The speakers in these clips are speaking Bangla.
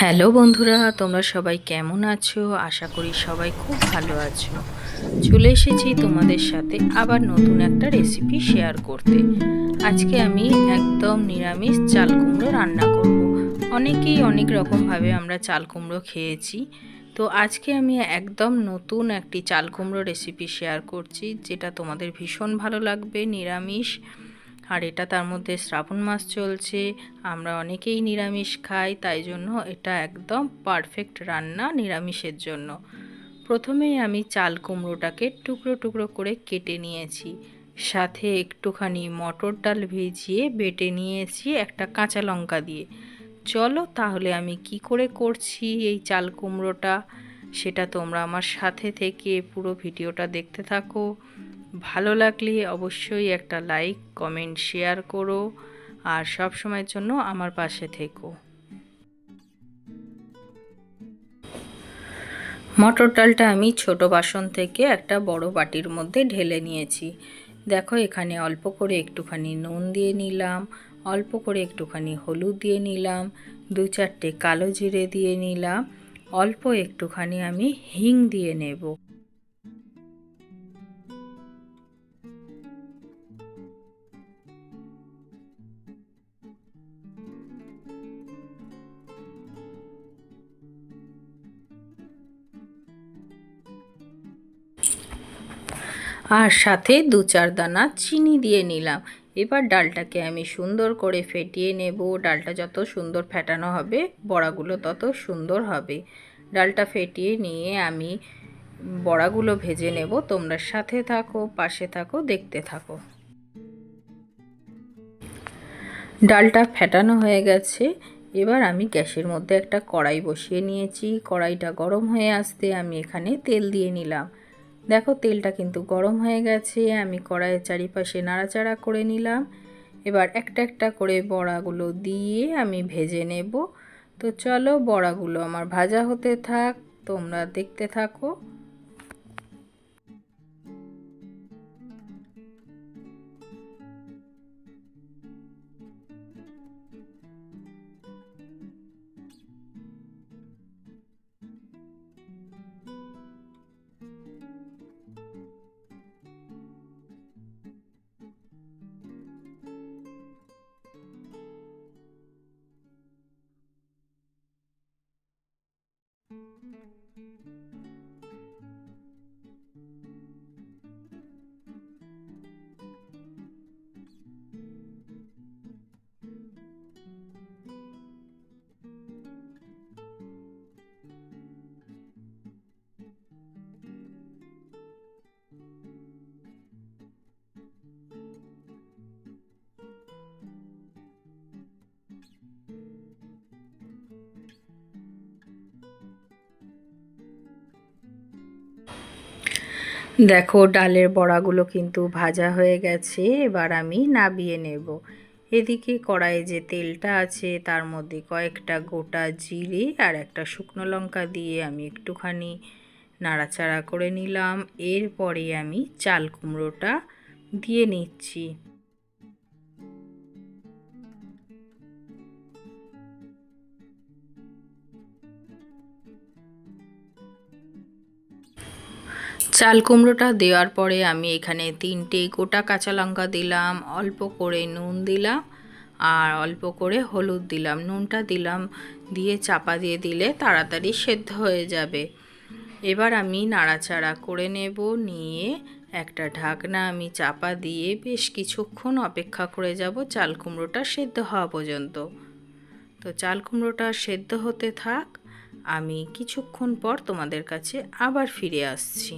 হ্যালো বন্ধুরা, তোমরা সবাই কেমন আছো? আশা করি সবাই খুব ভালো আছো। চলে এসেছি তোমাদের সাথে আবার নতুন একটা রেসিপি শেয়ার করতে। আজকে আমি একদম নিরামিষ চাল কুমড়ো রান্না করব। অনেকেই অনেক রকমভাবে আমরা চাল কুমড়ো খেয়েছি। তো আজকে আমি একদম নতুন একটি চাল কুমড়ো রেসিপি শেয়ার করছি, যেটা তোমাদের ভীষণ ভালো লাগবে, নিরামিষ। আর এটা তার মধ্যে শ্রাবণ মাস চলছে, আমরা অনেকেই নিরামিষ খাই, তাই জন্য এটা একদম পারফেক্ট রান্না নিরামিষের জন্য। প্রথমেই আমি চাল কুমড়োটাকে টুকরো টুকরো করে কেটে নিয়েছি, সাথে একটুখানি মটর ডাল ভিজিয়ে বেটে নিয়েছি একটা কাঁচা লঙ্কা দিয়ে। চলো তাহলে আমি কি করে করছি এই চাল কুমড়োটা, সেটা তোমরা আমার সাথে থেকে পুরো ভিডিওটা দেখতে থাকো। ভালো লাগলে অবশ্যই একটা লাইক, কমেন্ট, শেয়ার করো আর সব সময়ের জন্য আমার পাশে থেকো। মটর ডালটা আমি ছোট বাসন থেকে একটা বড় বাটির মধ্যে ঢেলে নিয়েছি। দেখো, এখানে অল্প করে একটুখানি নুন দিয়ে নিলাম, অল্প করে একটুখানি হলুদ দিয়ে নিলাম, দু চারটে কালো জিরে দিয়ে নিলাম, অল্প একটুখানি আমি হিং দিয়ে নেব। আর সাথে দু চার দানা চিনি দিয়ে নিলাম। এবার ডালটাকে আমি সুন্দর করে ফেটিয়ে নেব। ডালটা যত সুন্দর ফেটানো হবে, বড়াগুলো তত সুন্দর হবে। ডালটা ফেটিয়ে নিয়ে আমি বড়াগুলো ভেজে নেব। তোমরা সাথে থাকো, পাশে থাকো, দেখতে থাকো। ডালটা ফেটানো হয়ে গেছে। এবার আমি গ্যাসের মধ্যে একটা কড়াই বসিয়ে নিয়েছি। কড়াইটা গরম হয়ে আসতে আমি এখানে তেল দিয়ে নিলাম। দেখো তেলটা কিন্তু গরম হয়ে গেছে, আমি কড়াইয়ের চারিপাশে নাড়াচাড়া করে নিলাম। এবার একটা একটা করে বড়াগুলো দিয়ে আমি ভেজে নেব। তো চলো বড়াগুলো আমার ভাজা হতে থাক, তোমরা দেখতে থাকো। দেখো, ডালের বড়াগুলো কিন্তু ভাজা হয়ে গেছে, এবার আমি নাবিয়ে নেব। এদিকে কড়াইয়ে যে তেলটা আছে, তার মধ্যে কয়েকটা গোটা জিরে আর একটা শুকনো লঙ্কা দিয়ে আমি একটুখানি নাড়াচাড়া করে নিলাম। এরপরে আমি চাল কুমড়োটা দিয়ে নিচ্ছি। চাল কুমড়োটা দেওয়ার পরে আমি এখানে তিনটে গোটা কাঁচা লঙ্কা দিলাম, অল্প করে নুন দিলাম আর অল্প করে হলুদ দিলাম। নুনটা দিলাম, দিয়ে চাপা দিয়ে দিলে তাড়াতাড়ি সেদ্ধ হয়ে যাবে। এবার আমি নাড়াচাড়া করে নেব, নিয়ে একটা ঢাকনা আমি চাপা দিয়ে বেশ কিছুক্ষণ অপেক্ষা করে যাব চাল কুমড়োটা সেদ্ধ হওয়া পর্যন্ত। তো চাল কুমড়োটা সেদ্ধ হতে থাক, আমি কিছুক্ষণ পর তোমাদের কাছে আবার ফিরে আসছি।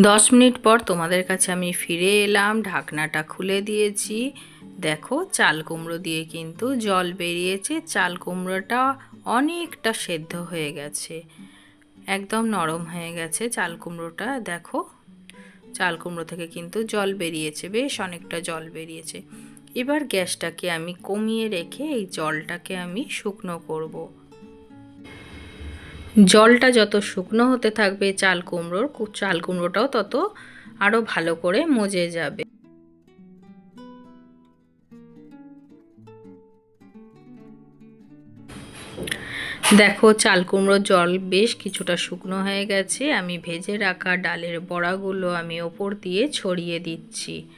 দশ মিনিট পর তোমাদের কাছে আমি ফিরে এলাম, ঢাকনাটা খুলে দিয়েছি। দেখো, চাল কুমড়ো দিয়ে কিন্তু জল বেরিয়েছে, চাল কুমড়োটা অনেকটা সেদ্ধ হয়ে গেছে। একদম নরম হয়ে গেছে চাল কুমড়োটা, দেখো। চাল কুমড়ো থেকে কিন্তু জল বেরিয়েছে, বেশ অনেকটা জল বেরিয়েছে। এবার গ্যাসটাকে আমি কমিয়ে রেখে এই জলটাকে আমি শুকনো করব। জলটা যত শুকনো হতে থাকবে, চাল কুমড়োর চাল কুমড়োটাও তত আরও ভালো করে মজে যাবে। দেখো, চাল কুমড়োর জল বেশ কিছুটা শুকনো হয়ে গেছে। আমি ভেজে রাখা ডালের বড়াগুলো আমি ওপর দিয়ে ছড়িয়ে দিচ্ছি।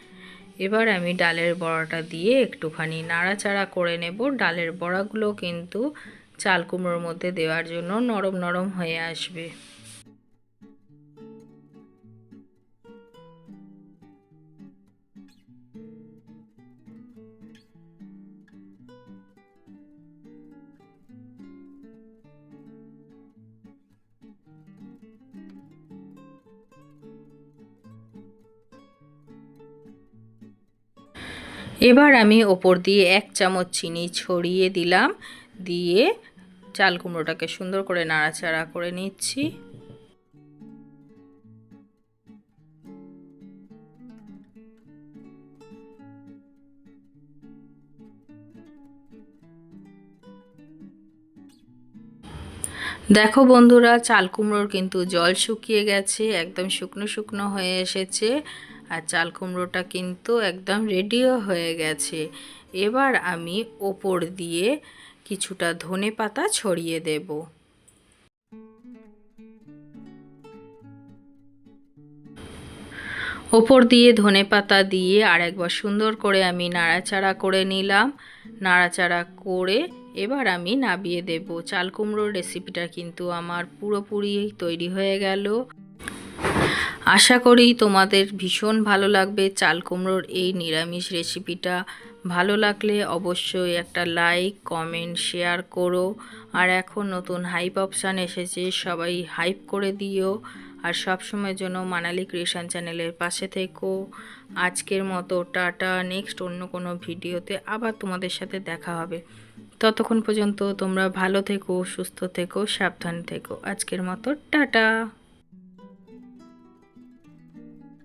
এবার আমি ডালের বড়াটা দিয়ে একটুখানি নাড়াচাড়া করে নেব। ডালের বড়াগুলো কিন্তু চাল কুমড়োর মধ্যে দেওয়ার জন্য নরম নরম হয়ে আসবে। এবার আমি ওপর দিয়ে এক চামচ চিনি ছড়িয়ে দিলাম, দিয়ে চাল কুমড়োটাকে সুন্দর করে নাড়াচাড়া করে নিচ্ছি। দেখো বন্ধুরা, চাল কুমড়োর কিন্তু জল শুকিয়ে গেছে, একদম শুকনো শুকনো হয়ে এসেছে। আর চাল কুমড়োটা কিন্তু একদম রেডিও হয়ে গেছে। এবার আমি ওপর দিয়ে কিছুটা ধনে পাতা ছড়িয়ে দেব। ওপর দিয়ে ধনে পাতা দিয়ে আর একবার সুন্দর করে আমি নাড়াচাড়া করে নিলাম। নাড়াচাড়া করে এবার আমি নাবিয়ে দেব। চাল কুমড়োর রেসিপিটা কিন্তু আমার পুরোপুরি তৈরি হয়ে গেল। আশা করি তোমাদের ভীষণ ভালো লাগবে। চাল কুমড়োর এই নিরামিষ রেসিপিটা ভালো লাগলে অবশ্যই একটা লাইক কমেন্ট শেয়ার করো। আর এখন নতুন হাইপ অপশান এসেছে, সবাই হাইপ করে দিও। আর সবসময়ের জন্য মানালি ক্রিয়েশন চ্যানেলের পাশে থেকো। আজকের মতো টাটা নেক্সট অন্য কোনো ভিডিওতে আবার তোমাদের সাথে দেখা হবে। ততক্ষণ পর্যন্ত তোমরা ভালো থেকো, সুস্থ থেকো, সাবধান থেকো। আজকের মতো টাটা!